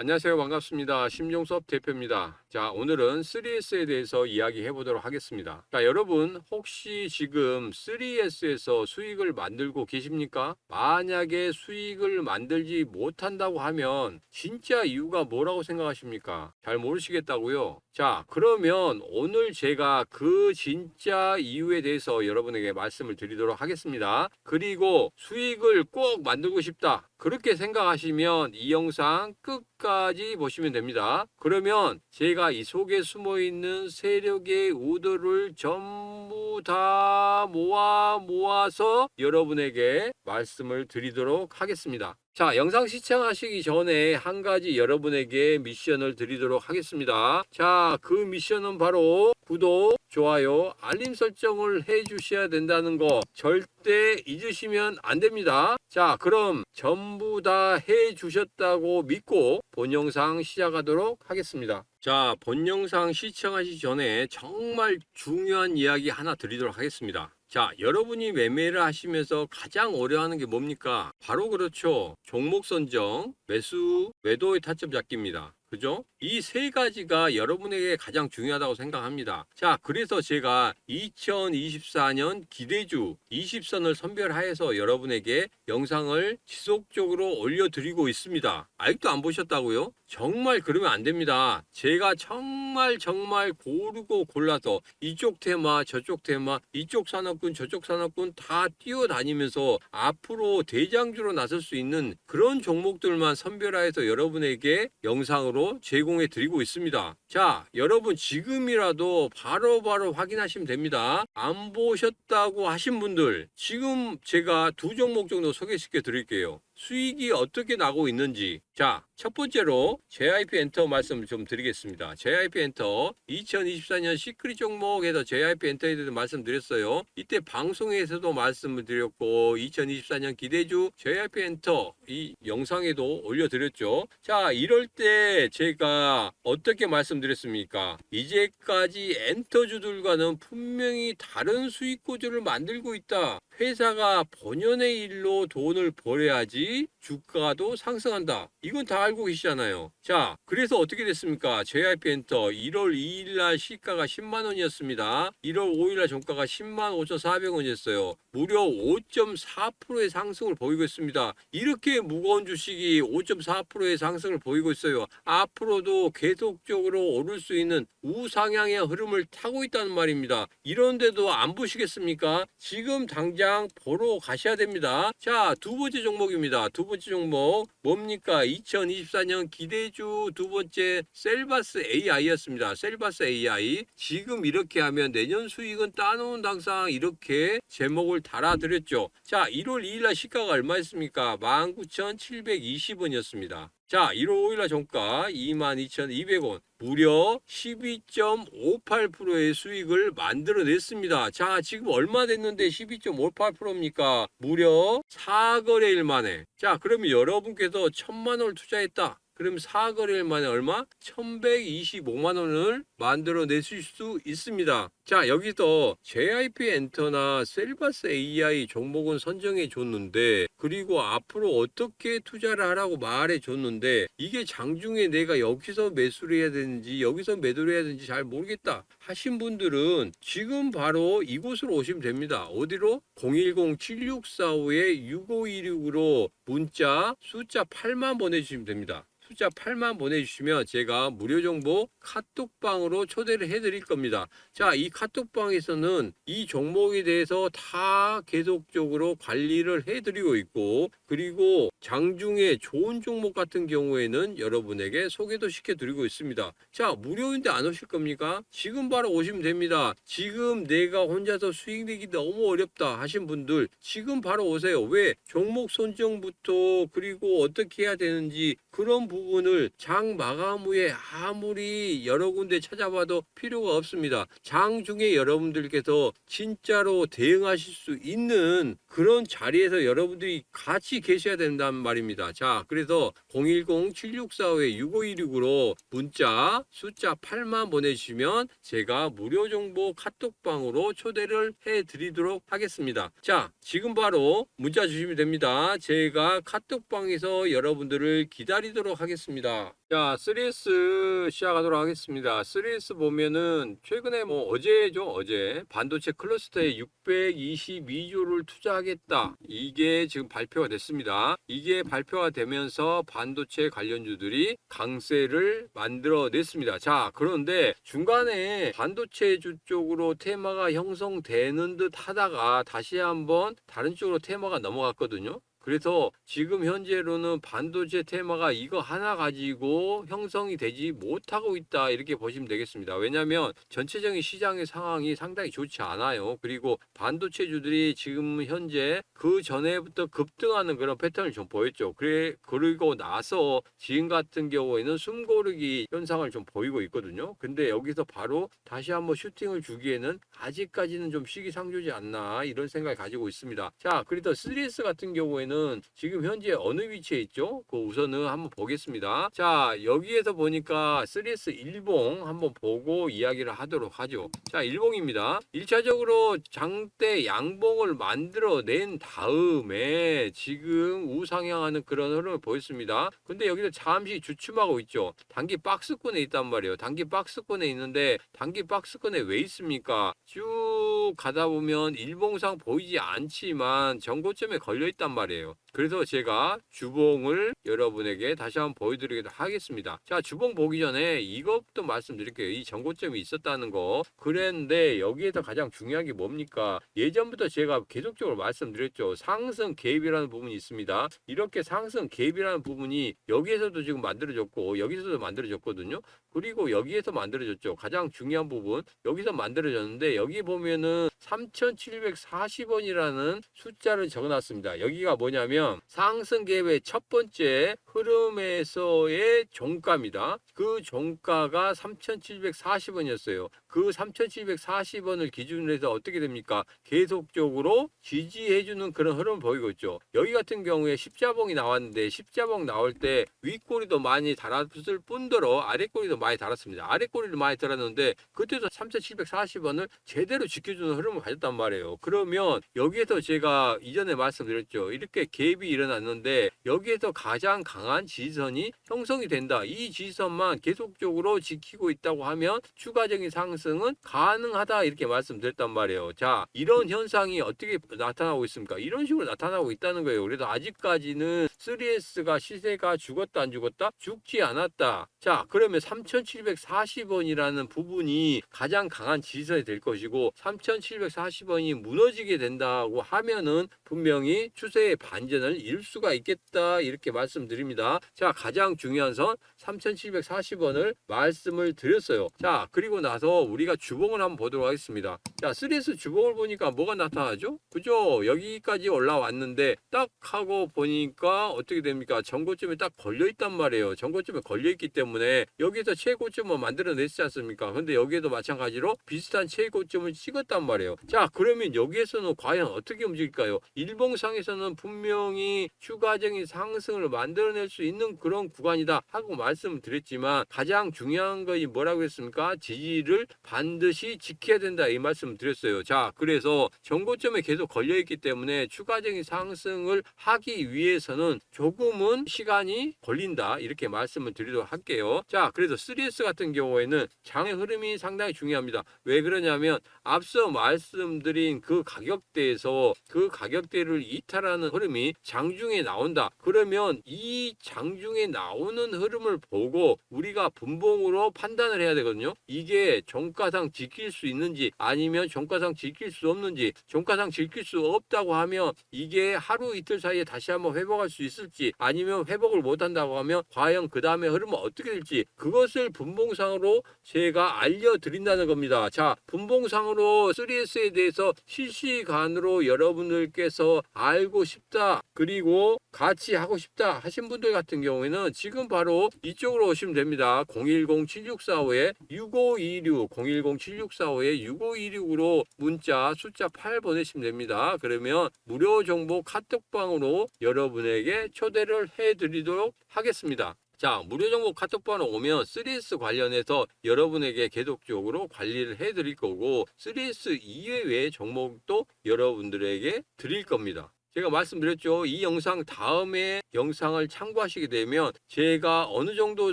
안녕하세요. 반갑습니다. 심종섭 대표입니다. 자, 오늘은 3S에 대해서 이야기해 보도록 하겠습니다. 자, 여러분, 혹시 지금 3S에서 수익을 만들고 계십니까? 만약에 수익을 만들지 못한다고 하면 진짜 이유가 뭐라고 생각하십니까? 잘 모르시겠다고요? 자, 그러면 오늘 제가 그 진짜 이유에 대해서 여러분에게 말씀을 드리도록 하겠습니다. 그리고 수익을 꼭 만들고 싶다. 그렇게 생각하시면 이 영상 끝까지 보시면 됩니다. 그러면 제가 이 속에 숨어 있는 세력의 의도를 전부 다 모아 모아서 여러분에게 말씀을 드리도록 하겠습니다. 자, 영상 시청하시기 전에 한 가지 여러분에게 미션을 드리도록 하겠습니다. 자, 그 미션은 바로 구독, 좋아요, 알림 설정을 해 주셔야 된다는 거 절대 잊으시면 안 됩니다. 자, 그럼 전부 다 해 주셨다고 믿고 본 영상 시작하도록 하겠습니다. 자, 본 영상 시청하시기 전에 정말 중요한 이야기 하나 드리도록 하겠습니다. 자, 여러분이 매매를 하시면서 가장 어려워하는 게 뭡니까? 바로 그렇죠. 종목 선정, 매수, 매도의 타점 잡기입니다. 그죠? 이 세 가지가 여러분에게 가장 중요하다고 생각합니다. 자, 그래서 제가 2024년 기대주 20선을 선별하여서 여러분에게 영상을 지속적으로 올려드리고 있습니다. 아직도 안 보셨다고요? 정말 그러면 안 됩니다. 제가 정말 정말 고르고 골라서 이쪽 테마, 저쪽 테마, 이쪽 산업군, 저쪽 산업군 다 뛰어다니면서 앞으로 대장주로 나설 수 있는 그런 종목들만 선별하여서 여러분에게 영상으로 제공해 드리고 있습니다. 자, 여러분 지금이라도 바로바로 확인하시면 됩니다. 안 보셨다고 하신 분들 지금 제가 두 종목 정도 소개시켜 드릴게요. 수익이 어떻게 나고 있는지. 자, 첫 번째로 JIP 엔터 말씀 좀 드리겠습니다. JIP 엔터 2024년 시크릿 종목에서 JIP 엔터에 대해서 말씀드렸어요. 이때 방송에서도 말씀을 드렸고 2024년 기대주 JIP 엔터 이 영상에도 올려드렸죠. 자, 이럴 때 제가 어떻게 말씀드렸습니까? 이제까지 엔터주들과는 분명히 다른 수익 구조를 만들고 있다. 회사가 본연의 일로 돈을 벌어야지 주가도 상승한다. 이건 다 알고 계시잖아요. 자, 그래서 어떻게 됐습니까? JIP 엔터 1월 2일 날 시가가 10만 원이었습니다. 1월 5일 날 종가가 10만 5,400원이었어요. 무려 5.4%의 상승을 보이고 있습니다. 이렇게 무거운 주식이 5.4%의 상승을 보이고 있어요. 앞으로도 계속적으로 오를 수 있는 우상향의 흐름을 타고 있다는 말입니다. 이런데도 안 보시겠습니까? 지금 당장 보러 가셔야 됩니다. 자, 두 번째 종목입니다. 두 번째 종목 뭡니까? 2024년 기대주 두 번째 셀바스 AI였습니다. 셀바스 AI. 지금 이렇게 하면 내년 수익은 따놓은 당상 이렇게 제목을 달아드렸죠. 자, 1월 2일 날 시가가 얼마였습니까? 19,720원이었습니다. 자, 1월 5일 날 종가 22,200원. 무려 12.58%의 수익을 만들어냈습니다. 자, 지금 얼마 됐는데 12.58%입니까? 무려 4거래일 만에. 자, 그러면 여러분께서 1000만 원을 투자했다. 그럼 4거래일 만에 얼마? 1125만 원을 만들어 내실 수 있습니다. 자, 여기서 JIP 엔터나 셀바스 AI 종목은 선정해 줬는데 그리고 앞으로 어떻게 투자를 하라고 말해 줬는데 이게 장중에 내가 여기서 매수를 해야 되는지 여기서 매도를 해야 되는지 잘 모르겠다 하신 분들은 지금 바로 이곳으로 오시면 됩니다. 어디로? 010-7645-6516으로 문자 숫자 8만 보내주시면 됩니다. 숫자 8만 보내주시면 제가 무료 정보 카톡방으로 초대를 해드릴 겁니다. 자, 이 카톡방에서는 이 종목에 대해서 다 계속적으로 관리를 해드리고 있고, 그리고 장중에 좋은 종목 같은 경우에는 여러분에게 소개도 시켜드리고 있습니다. 자, 무료인데 안 오실 겁니까? 지금 바로 오시면 됩니다. 지금 내가 혼자서 수익 내기 너무 어렵다 하신 분들, 지금 바로 오세요. 왜? 종목 선정부터 그리고 어떻게 해야 되는지 그런 부분 을 장 마감 후에 아무리 여러 군데 찾아봐도 필요가 없습니다. 장 중에 여러분들께서 진짜로 대응하실 수 있는 그런 자리에서 여러분들이 같이 계셔야 된단 말입니다. 자, 그래서 010-7645-6516으로 문자 숫자 8만 보내주시면 제가 무료 정보 카톡방으로 초대를 해드리도록 하겠습니다. 자, 지금 바로 문자 주시면 됩니다. 제가 카톡방에서 여러분들을 기다리 기다리도록 하겠습니다. 자, 3S 시작하도록 하겠습니다. 3S 보면은 최근에 뭐 어제죠, 어제 반도체 클러스터에 622조를 투자하겠다. 이게 지금 발표가 됐습니다. 이게 발표가 되면서 반도체 관련주들이 강세를 만들어냈습니다. 자, 그런데 중간에 반도체주 쪽으로 테마가 형성되는 듯 하다가 다시 한번 다른 쪽으로 테마가 넘어갔거든요. 그래서 지금 현재로는 반도체 테마가 이거 하나 가지고 형성이 되지 못하고 있다 이렇게 보시면 되겠습니다. 왜냐하면 전체적인 시장의 상황이 상당히 좋지 않아요. 그리고 반도체주들이 지금 현재 그 전에부터 급등하는 그런 패턴을 좀 보였죠. 그래 그리고 나서 지금 같은 경우에는 숨고르기 현상을 좀 보이고 있거든요. 근데 여기서 바로 다시 한번 슈팅을 주기에는 아직까지는 좀 시기상조지 않나 이런 생각을 가지고 있습니다. 자, 그래도 3S 같은 경우에는 지금 현재 어느 위치에 있죠? 그 우선은 한번 보겠습니다. 자, 여기에서 보니까 3S 일봉 한번 보고 이야기를 하도록 하죠. 자, 일봉입니다. 1차적으로 장대 양봉을 만들어낸 다음에 지금 우상향하는 그런 흐름을 보였습니다. 근데 여기서 잠시 주춤하고 있죠. 단기 박스권에 있단 말이에요. 단기 박스권에 있는데 단기 박스권에 왜 있습니까? 쭉 가다 보면 일봉상 보이지 않지만 정고점에 걸려 있단 말이에요. you 그래서 제가 주봉을 여러분에게 다시 한번 보여드리기도 하겠습니다. 자, 주봉 보기 전에 이것부터 말씀드릴게요. 이 정고점이 있었다는 거. 그랬는데 여기에서 가장 중요한 게 뭡니까? 예전부터 제가 계속적으로 말씀드렸죠. 상승 갭이라는 부분이 있습니다. 이렇게 상승 갭이라는 부분이 여기에서도 지금 만들어졌고 여기서도 만들어졌거든요. 그리고 여기에서 만들어졌죠. 가장 중요한 부분 여기서 만들어졌는데 여기 보면은 3,740원이라는 숫자를 적어놨습니다. 여기가 뭐냐면 상승 갭의 첫 번째 흐름에서의 종가입니다. 그 종가가 3,740원이었어요. 그 3,740원을 기준으로 해서 어떻게 됩니까? 계속적으로 지지해주는 그런 흐름을 보이고 있죠. 여기 같은 경우에 십자봉이 나왔는데 십자봉 나올 때 윗꼬리도 많이 달았을 뿐더러 아랫꼬리도 많이 달았습니다. 아랫꼬리를 많이 달았는데 그때도 3,740원을 제대로 지켜주는 흐름을 가졌단 말이에요. 그러면 여기에서 제가 이전에 말씀드렸죠. 이렇게 갭이 일어났는데 여기에서 가장 강한 지지선이 형성이 된다. 이 지지선만 계속적으로 지키고 있다고 하면 추가적인 상승은 가능하다 이렇게 말씀드렸단 말이에요. 자, 이런 현상이 어떻게 나타나고 있습니까? 이런 식으로 나타나고 있다는 거예요. 그래서 아직까지는 3S가 시세가 죽었다 안 죽었다? 죽지 않았다. 자, 그러면 3,740원이라는 부분이 가장 강한 지지선이 될 것이고 3,740원이 무너지게 된다고 하면은 분명히 추세의 반전 을 이룰 수가 있겠다 이렇게 말씀드립니다. 자, 가장 중요한 선 3,740원을 말씀을 드렸어요. 자, 그리고 나서 우리가 주봉을 한번 보도록 하겠습니다. 자, 3S 주봉을 보니까 뭐가 나타나죠? 그죠? 여기까지 올라왔는데 딱 하고 보니까 어떻게 됩니까? 전고점에 딱 걸려 있단 말이에요. 전고점에 걸려 있기 때문에 여기서 최고점을 만들어냈지 않습니까? 근데 여기에도 마찬가지로 비슷한 최고점을 찍었단 말이에요. 자, 그러면 여기에서는 과연 어떻게 움직일까요? 일봉상에서는 분명 히 추가적인 상승을 만들어낼 수 있는 그런 구간이다 하고 말씀을 드렸지만 가장 중요한 것이 뭐라고 했습니까? 지지를 반드시 지켜야 된다 이 말씀을 드렸어요. 자, 그래서 정고점에 계속 걸려 있기 때문에 추가적인 상승을 하기 위해서는 조금은 시간이 걸린다 이렇게 말씀을 드리도록 할게요. 자, 그래서 3S 같은 경우에는 장의 흐름이 상당히 중요합니다. 왜 그러냐면 앞서 말씀드린 그 가격대에서 그 가격대를 이탈하는 흐름이 장중에 나온다. 그러면 이 장중에 나오는 흐름을 보고 우리가 분봉으로 판단을 해야 되거든요. 이게 종가상 지킬 수 있는지 아니면 종가상 지킬 수 없는지 종가상 지킬 수 없다고 하면 이게 하루 이틀 사이에 다시 한번 회복할 수 있을지 아니면 회복을 못 한다고 하면 과연 그 다음에 흐름은 어떻게 될지 그것을 분봉상으로 제가 알려드린다는 겁니다. 자, 분봉상으로 3S에 대해서 실시간으로 여러분들께서 알고 싶다. 그리고 같이 하고 싶다 하신 분들 같은 경우에는 지금 바로 이쪽으로 오시면 됩니다. 010-7645에 6526, 010-7645에 6526으로 문자 숫자 8 보내시면 됩니다. 그러면 무료 정보 카톡방으로 여러분에게 초대를 해드리도록 하겠습니다. 자, 무료 정보 카톡방으로 오면 3S 관련해서 여러분에게 계속적으로 관리를 해드릴 거고 3S 이외의 종목도 여러분들에게 드릴 겁니다. 제가 말씀드렸죠. 이 영상 다음에 영상을 참고하시게 되면 제가 어느 정도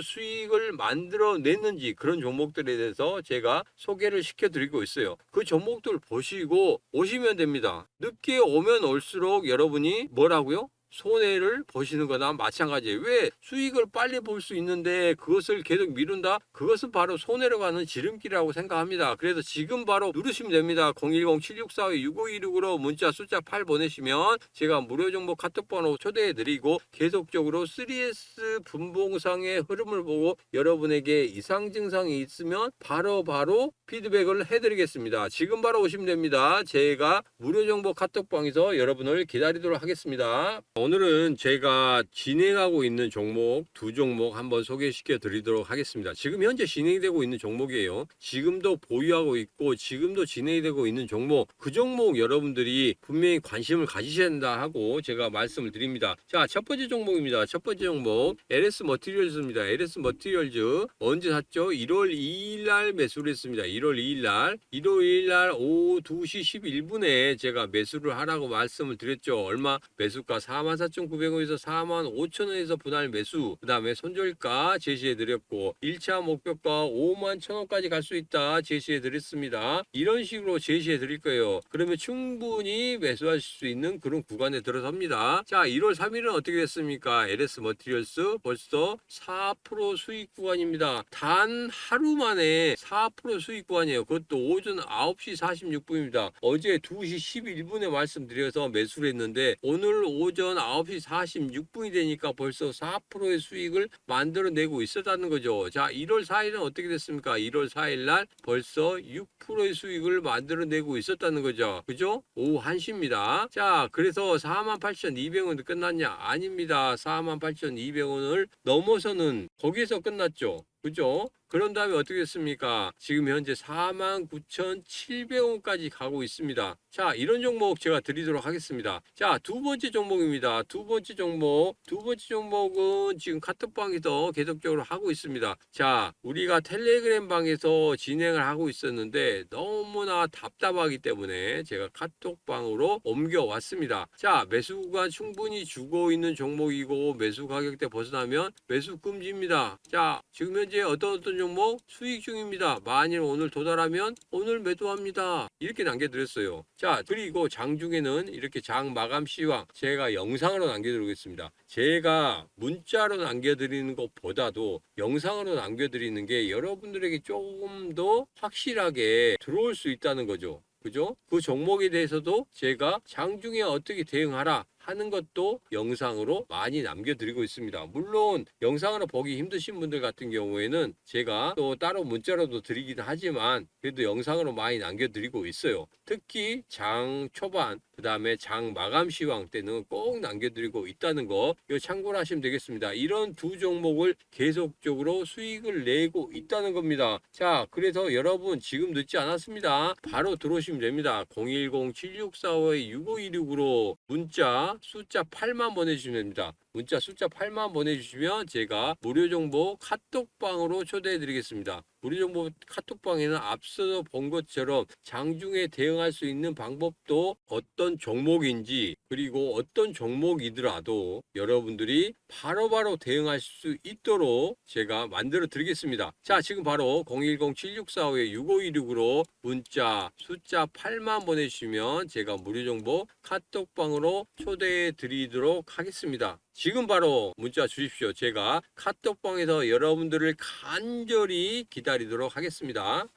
수익을 만들어 냈는지 그런 종목들에 대해서 제가 소개를 시켜 드리고 있어요. 그 종목들 보시고 오시면 됩니다. 늦게 오면 올수록 여러분이 뭐라고요? 손해를 보시는 거나 마찬가지예요. 왜 수익을 빨리 볼 수 있는데 그것을 계속 미룬다? 그것은 바로 손해로 가는 지름길이라고 생각합니다. 그래서 지금 바로 누르시면 됩니다. 010-7645-6526으로 문자 숫자 8 보내시면 제가 무료 정보 카톡 번호 초대해 드리고 계속적으로 3S 분봉상의 흐름을 보고 여러분에게 이상 증상이 있으면 바로바로 바로 피드백을 해 드리겠습니다. 지금 바로 오시면 됩니다. 제가 무료 정보 카톡방에서 여러분을 기다리도록 하겠습니다. 오늘은 제가 진행하고 있는 종목 두 종목 한번 소개시켜 드리도록 하겠습니다. 지금 현재 진행되고 있는 종목이에요. 지금도 보유하고 있고 지금도 진행이 되고 있는 종목 그 종목 여러분들이 분명히 관심을 가지셔야 된다 하고 제가 말씀을 드립니다. 자, 첫 번째 종목입니다. 첫 번째 종목 LS 머티리얼즈입니다. LS 머티리얼즈 언제 샀죠? 1월 2일 날 매수를 했습니다. 1월 2일 날 1월 2일 날 오후 2시 11분에 제가 매수를 하라고 말씀을 드렸죠. 얼마 매수가 44,900원에서 45,000원에서 분할 매수 그 다음에 손절가 제시해 드렸고 1차 목표가 5만 1,000원까지 갈 수 있다 제시해 드렸습니다. 이런 식으로 제시해 드릴 거예요. 그러면 충분히 매수하실 수 있는 그런 구간에 들어섭니다. 자 1월 3일은 어떻게 됐습니까? LS 머티리얼스 벌써 4% 수익 구간입니다. 단 하루 만에 4% 수익 구간이에요. 그것도 오전 9시 46분입니다. 어제 2시 11분에 말씀드려서 매수를 했는데 오늘 오전 9시 46분이 되니까 벌써 4%의 수익을 만들어내고 있었다는 거죠. 자, 1월 4일은 어떻게 됐습니까? 1월 4일 날 벌써 6%의 수익을 만들어내고 있었다는 거죠. 그죠? 오후 1시입니다. 자, 그래서 48,200원 끝났냐? 아닙니다. 48,200원을 넘어서는 거기에서 끝났죠. 그죠? 그런 다음에 어떻게 됐습니까? 지금 현재 49,700원까지 가고 있습니다. 자, 이런 종목 제가 드리도록 하겠습니다. 자, 두 번째 종목입니다. 두 번째 종목. 두 번째 종목은 지금 카톡방에서 계속적으로 하고 있습니다. 자, 우리가 텔레그램 방에서 진행을 하고 있었는데 너무 나 답답하기 때문에 제가 카톡방으로 옮겨왔습니다. 자, 매수가 충분히 주고 있는 종목이고 매수 가격대 벗어나면 매수 금지입니다. 자, 지금 현재 어떤 어떤 종목 수익 중입니다. 만일 오늘 도달하면 오늘 매도합니다. 이렇게 남겨드렸어요. 자, 그리고 장중에는 이렇게 장 마감 시황 제가 영상으로 남겨드리겠습니다. 제가 문자로 남겨드리는 것보다도 영상으로 남겨드리는 게 여러분들에게 조금 더 확실하게 들어올 수 있다는 거죠. 그죠? 그 종목에 대해서도 제가 장중에 어떻게 대응하라 하는 것도 영상으로 많이 남겨드리고 있습니다. 물론 영상으로 보기 힘드신 분들 같은 경우에는 제가 또 따로 문자로도 드리긴 하지만 그래도 영상으로 많이 남겨드리고 있어요. 특히 장 초반 그 다음에 장 마감 시황 때는 꼭 남겨드리고 있다는 거 이거 참고를 하시면 되겠습니다. 이런 두 종목을 계속적으로 수익을 내고 있다는 겁니다. 자 그래서 여러분 지금 늦지 않았습니다. 바로 들어오시면 됩니다. 010-7645-6526으로 문자 숫자 8만 보내주시면 됩니다. 문자 숫자 8만 보내주시면 제가 무료 정보 카톡방으로 초대해 드리겠습니다. 무료 정보 카톡방에는 앞서 본 것처럼 장중에 대응할 수 있는 방법도 어떤 종목인지 그리고 어떤 종목이더라도 여러분들이 바로바로 대응할 수 있도록 제가 만들어 드리겠습니다. 자, 지금 바로 010-7645-6526으로 문자 숫자 8만 보내주시면 제가 무료 정보 카톡방으로 초대해 드리도록 하겠습니다. 지금 바로 문자 주십시오. 제가 카톡방에서 여러분들을 간절히 기다리도록 하겠습니다.